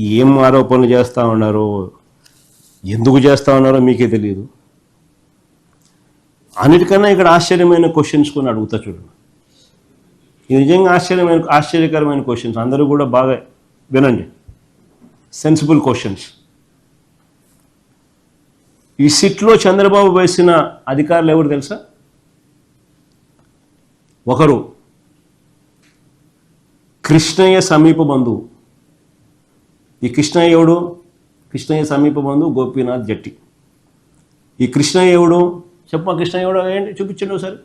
ఏం ఆరోపణలు చేస్తూ ఉన్నారో ఎందుకు చేస్తూ ఉన్నారో మీకే తెలియదు అన్నిటికన్నా ఇక్కడ ఆశ్చర్యమైన క్వశ్చన్స్ కొన్ని అడుగుతా చూడండి ఇది నిజంగా ఆశ్చర్యమైన ఆశ్చర్యకరమైన క్వశ్చన్స్ అందరూ కూడా బాగా వినండి. సెన్సిబుల్ క్వశ్చన్స్ ఈ సిట్లో చంద్రబాబు వేసిన అధికారులు ఎవరు తెలుసా? ఒకరు. కృష్ణయ్య సమీప బంధువు. ఈ కృష్ణయ్య ఎవడు? కృష్ణయ్య సమీప బంధువు గోపీనాథ్ జట్టి. ఈ కృష్ణయ్య ఎవడు? చెప్పమా కృష్ణయ్య ఎవడు? ఏంటి? చూపించండి ఒకసారి.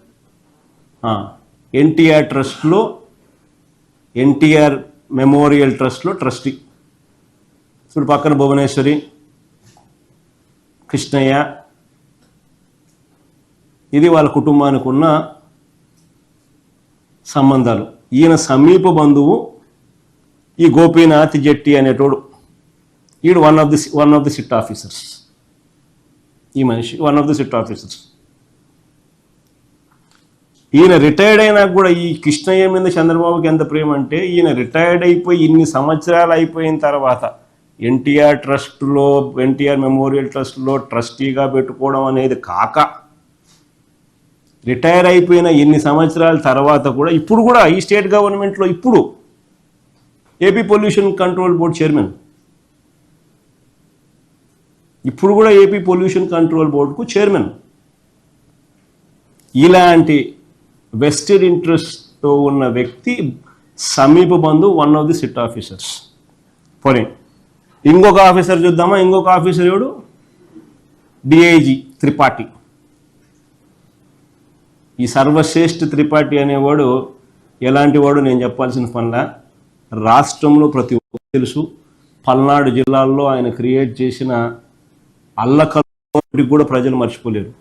ఎన్టీఆర్ ట్రస్ట్లో ఎన్టీఆర్ మెమోరియల్ ట్రస్ట్లో ట్రస్టీ. ఇప్పుడు పక్కన భువనేశ్వరి కృష్ణయ్య. ఇది వాళ్ళ కుటుంబానికి ఉన్న సంబంధాలు. ఈయన సమీప బంధువు ఈ గోపీనాథ్ జెట్టి అనేటోడు ఈడు one of the one of the SIT officers ఈ మనిషి one of the SIT officers ఈయన రిటైర్డ్ అయినా కూడా ఈ కృష్ణయ్య మీద చంద్రబాబుకి ఎంత ప్రేమ అంటే ఈయన రిటైర్డ్ అయిపోయి ఇన్ని సంవత్సరాలు అయిపోయిన తర్వాత ఎన్టీఆర్ ట్రస్ట్లో ఎన్టీఆర్ మెమోరియల్ ట్రస్ట్లో ట్రస్టీగా పెట్టుకోవడం అనేది కాక రిటైర్ అయిపోయిన ఎన్ని సంవత్సరాల తర్వాత కూడా ఇప్పుడు కూడా ఈ స్టేట్ గవర్నమెంట్లో ఇప్పుడు AP pollution control board chairman ఇప్పుడు కూడా ఏపీ పొల్యూషన్ కంట్రోల్ బోర్డుకు చైర్మన్ ఇలాంటి వెస్టెడ్ ఇంట్రెస్ట్తో ఉన్న వ్యక్తి సమీప బంధు one of the SIT officers పోనీ ఇంకొక ఆఫీసర్ చూద్దామా? ఇంకొక ఆఫీసర్ ఎవడు? డిఐజీ త్రిపాఠి. ఈ సర్వశ్రేష్ఠ త్రిపాఠి అనేవాడు ఎలాంటి వాడు? నేను చెప్పాల్సిన పనిలా? రాష్ట్రంలో ప్రతి ఒక్కరు తెలుసు పల్నాడు జిల్లాల్లో ఆయన క్రియేట్ చేసిన అల్లకల్లోటికి కూడా ప్రజలు మర్చిపోలేరు.